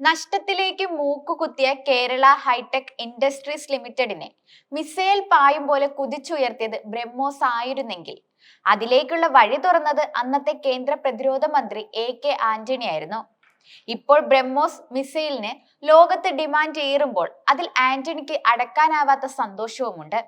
നഷ്ടത്തിലേക്ക് മൂക്കുകുത്തിയ Kerala hitech industries ലിമിറ്റഡിനെ missile പായും പോലെ കുതിച്ചുയർത്തിയത് ബ്രഹ്മോസ് ആയിരുന്നെങ്കിൽ. അതിലേക്കുള്ള വഴി തുറന്നത് അന്നത്തെ കേന്ദ്ര പ്രതിരോധ മന്ത്രി എ കെ ആന്റണി ആയിരുന്നു ഇപ്പോൾ ബ്രഹ്മോസ് മിസൈലിന് ലോകത്ത് ഡിമാൻഡ് ഏറുമ്പോൾ അതിൽ ആന്റണിക്ക് അടക്കാനാവാത്ത സന്തോഷവുമുണ്ട്.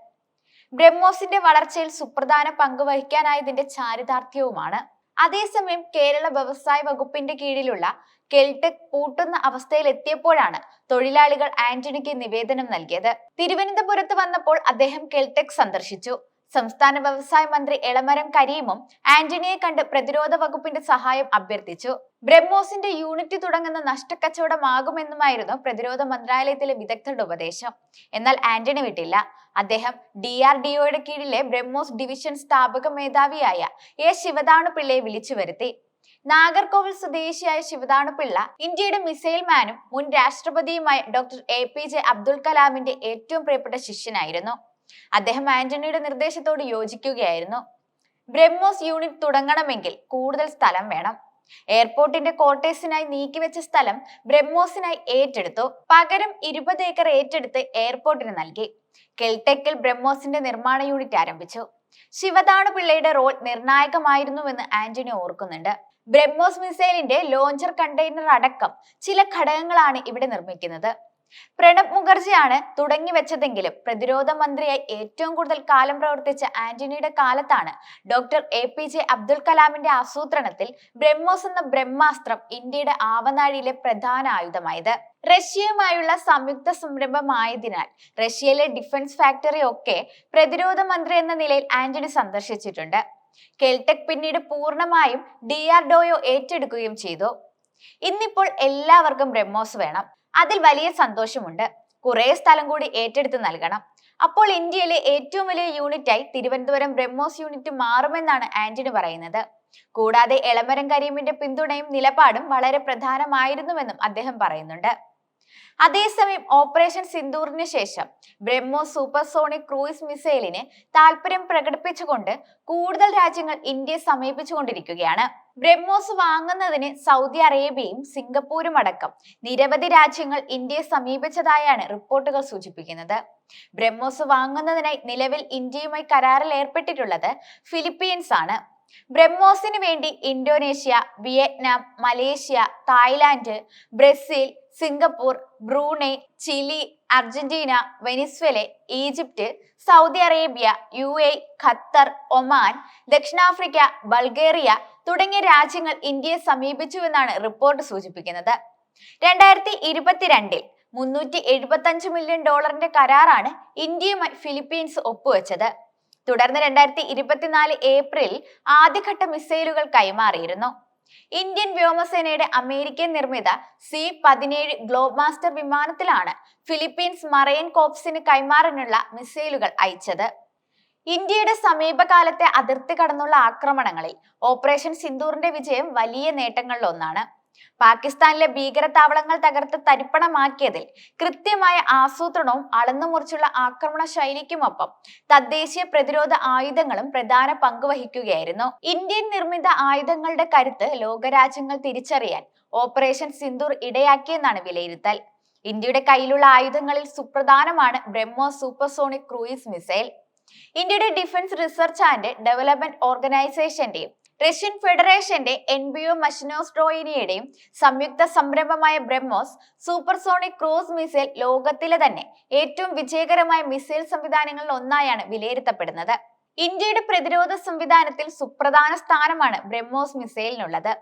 ബ്രഹ്മോസിന്റെ വളർച്ചയിൽ സുപ്രധാന പങ്ക് വഹിക്കാനായതിന്റെ ചാരിതാർത്ഥ്യവുമാണ് അതേസമയം കേരള വ്യവസായ വകുപ്പിന്റെ കീഴിലുള്ള കെൽടെക് പൂട്ടുന്ന അവസ്ഥയിൽ എത്തിയപ്പോഴാണ് തൊഴിലാളികൾ ആന്റണിക്ക് നിവേദനം നൽകിയത്. തിരുവനന്തപുരത്ത് വന്നപ്പോൾ അദ്ദേഹം കെൽടെക് സന്ദർശിച്ചു. സംസ്ഥാന വ്യവസായ മന്ത്രി എളമരം കരീമും ആന്റണിയെ കണ്ട് പ്രതിരോധ വകുപ്പിന്റെ സഹായം അഭ്യർത്ഥിച്ചു. ബ്രഹ്മോസിന്റെ യൂണിറ്റ് തുടങ്ങുന്ന നഷ്ടക്കച്ചവടമാകുമെന്നുമായിരുന്നു പ്രതിരോധ മന്ത്രാലയത്തിലെ വിദഗ്ധരുടെ ഉപദേശം. എന്നാൽ ആന്റണി വിട്ടില്ല. അദ്ദേഹം ഡി ആർ ഡി ഒയുടെ കീഴിലെ ബ്രഹ്മോസ് ഡിവിഷൻ സ്ഥാപക മേധാവിയായ എ ശിവദാണു പിള്ളയെ വിളിച്ചു വരുത്തി. നാഗർകോവിൽ സ്വദേശിയായ ശിവദാണു പിള്ള ഇന്ത്യയുടെ മിസൈൽ മാനും മുൻ രാഷ്ട്രപതിയുമായ doctor A P J Abdul കലാമിന്റെ ഏറ്റവും പ്രിയപ്പെട്ട ശിഷ്യനായിരുന്നു. അദ്ദേഹം ആന്റണിയുടെ നിർദ്ദേശത്തോട് യോജിക്കുകയായിരുന്നു. ബ്രഹ്മോസ് യൂണിറ്റ് തുടങ്ങണമെങ്കിൽ കൂടുതൽ സ്ഥലം വേണം. എയർപോർട്ടിന്റെ ക്വാർട്ടേഴ്സിനായി നീക്കിവെച്ച സ്ഥലം ബ്രഹ്മോസിനായി ഏറ്റെടുത്തു. പകരം ഇരുപത് ഏക്കർ ഏറ്റെടുത്ത് എയർപോർട്ടിന് നൽകി. കെൽടെക്കിൽ ബ്രഹ്മോസിന്റെ നിർമ്മാണ യൂണിറ്റ് ആരംഭിച്ചു. ശിവദാണു പിള്ളയുടെ റോൾ നിർണായകമായിരുന്നുവെന്ന് ആന്റണി ഓർക്കുന്നുണ്ട്. ബ്രഹ്മോസ് മിസൈലിന്റെ ലോഞ്ചർ കണ്ടെയ്നർ അടക്കം ചില ഘടകങ്ങളാണ് ഇവിടെ നിർമ്മിക്കുന്നത്. പ്രണബ് മുഖർജിയാണ് തുടങ്ങി വെച്ചതെങ്കിലും പ്രതിരോധ മന്ത്രിയായി ഏറ്റവും കൂടുതൽ കാലം പ്രവർത്തിച്ച ആന്റണിയുടെ കാലത്താണ് doctor A P J Abdul കലാമിന്റെ ആസൂത്രണത്തിൽ ബ്രഹ്മോസ് എന്ന ബ്രഹ്മാസ്ത്രം ഇന്ത്യയുടെ ആവനാഴിയിലെ പ്രധാന ആയുധമായത്. റഷ്യയുമായുള്ള സംയുക്ത സംരംഭമായതിനാൽ റഷ്യയിലെ ഡിഫൻസ് ഫാക്ടറി ഒക്കെ പ്രതിരോധ മന്ത്രി എന്ന നിലയിൽ ആന്റണി സന്ദർശിച്ചിട്ടുണ്ട്. കെൽടെക് പിന്നീട് പൂർണമായും ഡി ആർ ഡോയോ ഏറ്റെടുക്കുകയും ചെയ്തു. ഇന്നിപ്പോൾ എല്ലാവർക്കും ബ്രഹ്മോസ് വേണം. അതിൽ വലിയ സന്തോഷമുണ്ട്. കുറെ സ്ഥലം കൂടി ഏറ്റെടുത്ത് നൽകണം. അപ്പോൾ ഇന്ത്യയിലെ ഏറ്റവും വലിയ യൂണിറ്റായി തിരുവനന്തപുരം ബ്രഹ്മോസ് യൂണിറ്റ് മാറുമെന്നാണ് ആന്റണി പറയുന്നത്. കൂടാതെ എളമരം കരീമിന്റെ പിന്തുണയും നിലപാടും വളരെ പ്രധാനമായിരുന്നുവെന്നും അദ്ദേഹം പറയുന്നുണ്ട്. അതേസമയം ഓപ്പറേഷൻ സിന്ദൂറിന് ശേഷം ബ്രഹ്മോസ് സൂപ്പർസോണിക് ക്രൂയിസ് മിസൈലിന് താല്പര്യം പ്രകടിപ്പിച്ചുകൊണ്ട് കൂടുതൽ രാജ്യങ്ങൾ ഇന്ത്യയെ സമീപിച്ചുകൊണ്ടിരിക്കുകയാണ്. ബ്രഹ്മോസ് വാങ്ങുന്നതിന് സൗദി അറേബ്യയും സിംഗപ്പൂരും അടക്കം നിരവധി രാജ്യങ്ങൾ ഇന്ത്യയെ സമീപിച്ചതായാണ് റിപ്പോർട്ടുകൾ സൂചിപ്പിക്കുന്നത്. ബ്രഹ്മോസ് വാങ്ങുന്നതിനായി നിലവിൽ ഇന്ത്യയുമായി കരാറിൽ ഏർപ്പെട്ടിട്ടുള്ളത് ഫിലിപ്പീൻസ് ആണ് ബ്രഹ്മോസിന് വേണ്ടി Indonesia Vietnam Malaysia Thailand Brazil Singapore Brunei Chile Argentina Venezuela Egypt Saudi Arabia U A Qatar Oman ദക്ഷിണാഫ്രിക്ക ബൾഗേറിയ തുടങ്ങിയ രാജ്യങ്ങൾ ഇന്ത്യയെ സമീപിച്ചുവെന്നാണ് റിപ്പോർട്ട് സൂചിപ്പിക്കുന്നത്. രണ്ടായിരത്തി ഇരുപത്തിരണ്ടിൽ മുന്നൂറ്റി എഴുപത്തി അഞ്ച് മില്യൺ ഡോളറിന്റെ കരാറാണ് ഇന്ത്യയുമായി ഫിലിപ്പീൻസ് ഒപ്പുവെച്ചത്. തുടർന്ന് രണ്ടായിരത്തി ഇരുപത്തിനാല് ഏപ്രിൽ ആദ്യഘട്ട മിസൈലുകൾ കൈമാറിയിരുന്നു. ഇന്ത്യൻ വ്യോമസേനയുടെ അമേരിക്കൻ നിർമ്മിത സി പതിനേഴ് ഗ്ലോബ് മാസ്റ്റർ വിമാനത്തിലാണ് ഫിലിപ്പീൻസ് മറൈൻ കോപ്സിന് കൈമാറാനുള്ള മിസൈലുകൾ അയച്ചത്. ഇന്ത്യയുടെ സമീപകാലത്തെ അതിർത്തി കടന്നുള്ള ആക്രമണങ്ങളിൽ ഓപ്പറേഷൻ സിന്ദൂറിന്റെ വിജയം വലിയ നേട്ടങ്ങളിൽ ഒന്നാണ് പാകിസ്ഥാനിലെ ഭീകരതാവളങ്ങൾ തകർത്ത് തരിപ്പണമാക്കിയതിൽ കൃത്യമായ ആസൂത്രണവും അളന്നുമുറിച്ചുള്ള ആക്രമണ ശൈലിക്കുമൊപ്പം തദ്ദേശീയ പ്രതിരോധ ആയുധങ്ങളും പ്രധാന പങ്കുവഹിക്കുകയായിരുന്നു. ഇന്ത്യൻ നിർമ്മിത ആയുധങ്ങളുടെ കരുത്ത് ലോകരാജ്യങ്ങൾ തിരിച്ചറിയാൻ ഓപ്പറേഷൻ സിന്ദൂർ ഇടയാക്കിയെന്നാണ് വിലയിരുത്തൽ. ഇന്ത്യയുടെ കയ്യിലുള്ള ആയുധങ്ങളിൽ സുപ്രധാനമാണ് ബ്രഹ്മോ സൂപ്പർസോണിക് ക്രൂയിസ് മിസൈൽ. ഇന്ത്യയുടെ ഡിഫൻസ് റിസർച്ച് ആൻഡ് ഡെവലപ്മെന്റ് ഓർഗനൈസേഷന്റെയും റഷ്യൻ ഫെഡറേഷന്റെ എൻ ബി ഒ മഷിനോസ്ട്രോയിനിയുടെയും സംയുക്ത സംരംഭമായ ബ്രഹ്മോസ് സൂപ്പർസോണിക് ക്രൂസ് മിസൈൽ ലോകത്തിലെ തന്നെ ഏറ്റവും വിജയകരമായ മിസൈൽ സംവിധാനങ്ങളിൽ ഒന്നായാണ് വിലയിരുത്തപ്പെടുന്നത്. ഇന്ത്യയുടെ പ്രതിരോധ സംവിധാനത്തിൽ സുപ്രധാന സ്ഥാനമാണ് ബ്രഹ്മോസ് മിസൈലിനുള്ളത്.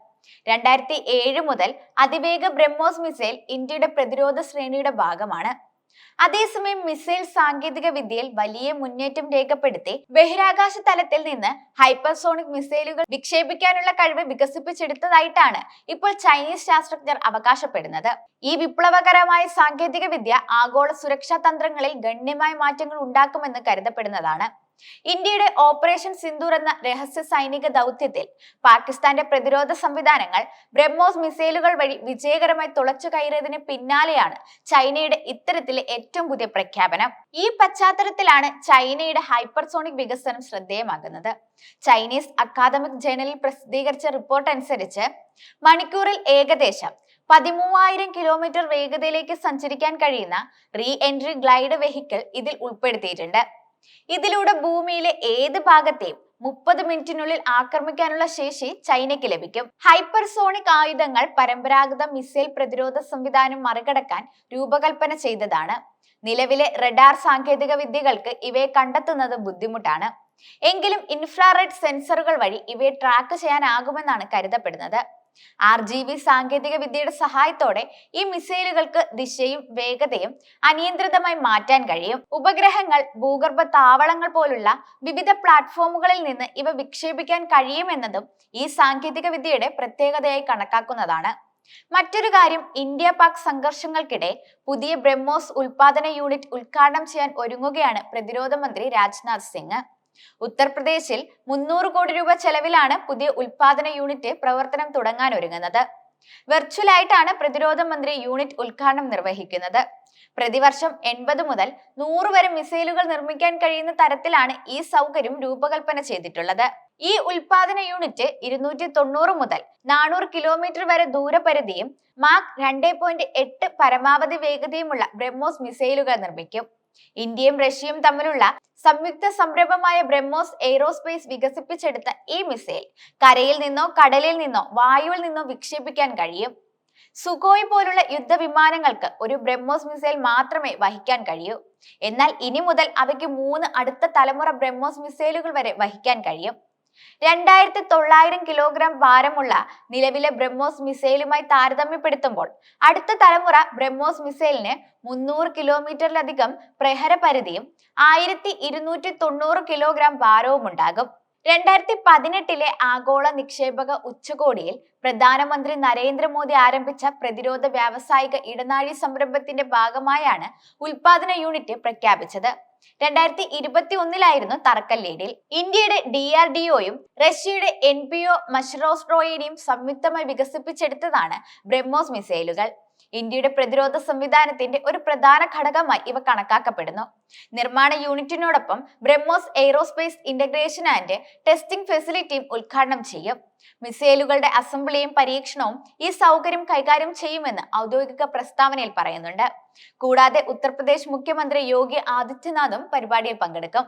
രണ്ടായിരത്തി ഏഴ് മുതൽ അതിവേഗ ബ്രഹ്മോസ് മിസൈൽ ഇന്ത്യയുടെ പ്രതിരോധ ശ്രേണിയുടെ ഭാഗമാണ്. അതേസമയം മിസൈൽ സാങ്കേതിക വിദ്യയിൽ വലിയ മുന്നേറ്റം രേഖപ്പെടുത്തി ബഹിരാകാശ തലത്തിൽ നിന്ന് ഹൈപ്പർസോണിക് മിസൈലുകൾ വിക്ഷേപിക്കാനുള്ള കഴിവ് വികസിപ്പിച്ചെടുത്തതായിട്ടാണ് ഇപ്പോൾ ചൈനീസ് ശാസ്ത്രജ്ഞർ അവകാശപ്പെടുന്നത്. ഈ വിപ്ലവകരമായ സാങ്കേതിക വിദ്യ ആഗോള സുരക്ഷാ തന്ത്രങ്ങളിൽ ഗണ്യമായ മാറ്റങ്ങൾ ഉണ്ടാക്കുമെന്ന് കരുതപ്പെടുന്നതാണ്. ഇന്ത്യയുടെ ഓപ്പറേഷൻ സിന്ദൂർ എന്ന രഹസ്യ സൈനിക ദൗത്യത്തിൽ പാകിസ്ഥാന്റെ പ്രതിരോധ സംവിധാനങ്ങൾ ബ്രഹ്മോസ് മിസൈലുകൾ വഴി വിജയകരമായി തുളച്ചു കയറിയതിന് പിന്നാലെയാണ് ചൈനയുടെ ഇത്തരത്തിലെ ഏറ്റവും പുതിയ പ്രഖ്യാപനം. ഈ പശ്ചാത്തലത്തിലാണ് ചൈനയുടെ ഹൈപ്പർസോണിക് വികസനം ശ്രദ്ധേയമാകുന്നത്. ചൈനീസ് അക്കാദമിക് ജേണലിൽ പ്രസിദ്ധീകരിച്ച റിപ്പോർട്ട് അനുസരിച്ച് മണിക്കൂറിൽ ഏകദേശം പതിമൂവായിരം കിലോമീറ്റർ വേഗതയിലേക്ക് സഞ്ചരിക്കാൻ കഴിയുന്ന റീ എൻട്രി ഗ്ലൈഡ് വെഹിക്കിൾ ഇതിൽ ഉൾപ്പെടുത്തിയിട്ടുണ്ട്. ഇതിലൂടെ ഭൂമിയിലെ ഏത് ഭാഗത്തെയും മുപ്പത് മിനിറ്റിനുള്ളിൽ ആക്രമിക്കാനുള്ള ശേഷി ചൈനയ്ക്ക് ലഭിക്കും. ഹൈപ്പർസോണിക് ആയുധങ്ങൾ പരമ്പരാഗത മിസൈൽ പ്രതിരോധ സംവിധാനം മറികടക്കാൻ രൂപകൽപ്പന ചെയ്തതാണ്. നിലവിലെ റഡാർ സാങ്കേതിക വിദ്യകൾക്ക് ഇവയെ കണ്ടെത്തുന്നത് ബുദ്ധിമുട്ടാണ്. എങ്കിലും ഇൻഫ്രാറെഡ് സെൻസറുകൾ വഴി ഇവയെ ട്രാക്ക് ചെയ്യാനാകുമെന്നാണ് കരുതപ്പെടുന്നത്. ആർ ജി ബി സാങ്കേതിക വിദ്യയുടെ സഹായത്തോടെ ഈ മിസൈലുകൾക്ക് ദിശയും വേഗതയും അനിയന്ത്രിതമായി മാറ്റാൻ കഴിയും. ഉപഗ്രഹങ്ങൾ ഭൂഗർഭ താവളങ്ങൾ പോലുള്ള വിവിധ പ്ലാറ്റ്ഫോമുകളിൽ നിന്ന് ഇവ വിക്ഷേപിക്കാൻ കഴിയുമെന്നതും ഈ സാങ്കേതിക വിദ്യയുടെ പ്രത്യേകതയായി കണക്കാക്കുന്നതാണ്. മറ്റൊരു കാര്യം ഇന്ത്യ പാക് സംഘർഷങ്ങൾക്കിടെ പുതിയ ബ്രഹ്മോസ് ഉൽപാദന യൂണിറ്റ് ഉദ്ഘാടനം ചെയ്യാൻ ഒരുങ്ങുകയാണ് പ്രതിരോധ മന്ത്രി രാജ്നാഥ് സിംഗ്. ഉത്തർപ്രദേശിൽ മുന്നൂറ് കോടി രൂപ ചെലവിലാണ് പുതിയ ഉൽപാദന യൂണിറ്റ് പ്രവർത്തനം തുടങ്ങാൻ ഒരുങ്ങുന്നത്. വെർച്വലായിട്ടാണ് പ്രതിരോധ മന്ത്രി യൂണിറ്റ് ഉദ്ഘാടനം നിർവഹിക്കുന്നത്. പ്രതിവർഷം എൺപത് മുതൽ നൂറ് വരെ മിസൈലുകൾ നിർമ്മിക്കാൻ കഴിയുന്ന തരത്തിലാണ് ഈ സൗകര്യം രൂപകൽപ്പന ചെയ്തിട്ടുള്ളത്. ഈ ഉൽപാദന യൂണിറ്റ് ഇരുന്നൂറ്റി തൊണ്ണൂറ് മുതൽ നാനൂറ് കിലോമീറ്റർ വരെ ദൂരപരിധിയും മാക് രണ്ടേ പോയിന്റ് എട്ട് പരമാവധി വേഗതയുമുള്ള ബ്രഹ്മോസ് മിസൈലുകൾ നിർമ്മിക്കും. ഇന്ത്യയും റഷ്യയും തമ്മിലുള്ള സംയുക്ത സംരംഭമായ ബ്രഹ്മോസ് എയ്റോസ്പേസ് വികസിപ്പിച്ചെടുത്ത ഈ മിസൈൽ കരയിൽ നിന്നോ കടലിൽ നിന്നോ വായുവിൽ നിന്നോ വിക്ഷേപിക്കാൻ കഴിയും. സുഖോയ് പോലുള്ള യുദ്ധവിമാനങ്ങൾക്ക് ഒരു ബ്രഹ്മോസ് മിസൈൽ മാത്രമേ വഹിക്കാൻ കഴിയൂ. എന്നാൽ ഇനി മുതൽ അവയ്ക്ക് മൂന്ന് അടുത്ത തലമുറ ബ്രഹ്മോസ് മിസൈലുകൾ വരെ വഹിക്കാൻ കഴിയും. രണ്ടായിരത്തി തൊള്ളായിരം കിലോഗ്രാം ഭാരമുള്ള നിലവിലെ ബ്രഹ്മോസ് മിസൈലുമായി താരതമ്യപ്പെടുത്തുമ്പോൾ അടുത്ത തലമുറ ബ്രഹ്മോസ് മിസൈലിന് മുന്നൂറ് കിലോമീറ്ററിലധികം പ്രഹര പരിധിയും ആയിരത്തി ഇരുന്നൂറ്റി തൊണ്ണൂറ് കിലോഗ്രാം ഭാരവും ഉണ്ടാകും. രണ്ടായിരത്തി പതിനെട്ടിലെ ആഗോള നിക്ഷേപക ഉച്ചകോടിയിൽ പ്രധാനമന്ത്രി നരേന്ദ്രമോദി ആരംഭിച്ച പ്രതിരോധ വ്യാവസായിക ഇടനാഴി സംരംഭത്തിന്റെ ഭാഗമായാണ് ഉൽപാദന യൂണിറ്റ് പ്രഖ്യാപിച്ചത്. രണ്ടായിരത്തി ഇരുപത്തി ഒന്നിലായിരുന്നു തറക്കല്ലേടിൽ. ഇന്ത്യയുടെ ഡി ആർ ഡി ഒയും റഷ്യയുടെ എൻ പി ഒ മഷ്റോസ്ട്രോയിനെയും സംയുക്തമായി വികസിപ്പിച്ചെടുത്തതാണ് ബ്രഹ്മോസ് മിസൈലുകൾ. ഇന്ത്യയുടെ പ്രതിരോധ സംവിധാനത്തിന്റെ ഒരു പ്രധാന ഘടകമായി ഇവ കണക്കാക്കപ്പെടുന്നു. നിർമ്മാണ യൂണിറ്റിനോടൊപ്പം BrahMos aerospace integration and testing ഫെസിലിറ്റിയും ഉദ്ഘാടനം ചെയ്യും. മിസൈലുകളുടെ അസംബ്ലിയും പരീക്ഷണവും ഈ സൗകര്യം കൈകാര്യം ചെയ്യുമെന്ന് ഔദ്യോഗിക പ്രസ്താവനയിൽ പറയുന്നുണ്ട്. കൂടാതെ ഉത്തർപ്രദേശ് മുഖ്യമന്ത്രി യോഗി ആദിത്യനാഥും പരിപാടിയിൽ പങ്കെടുക്കും.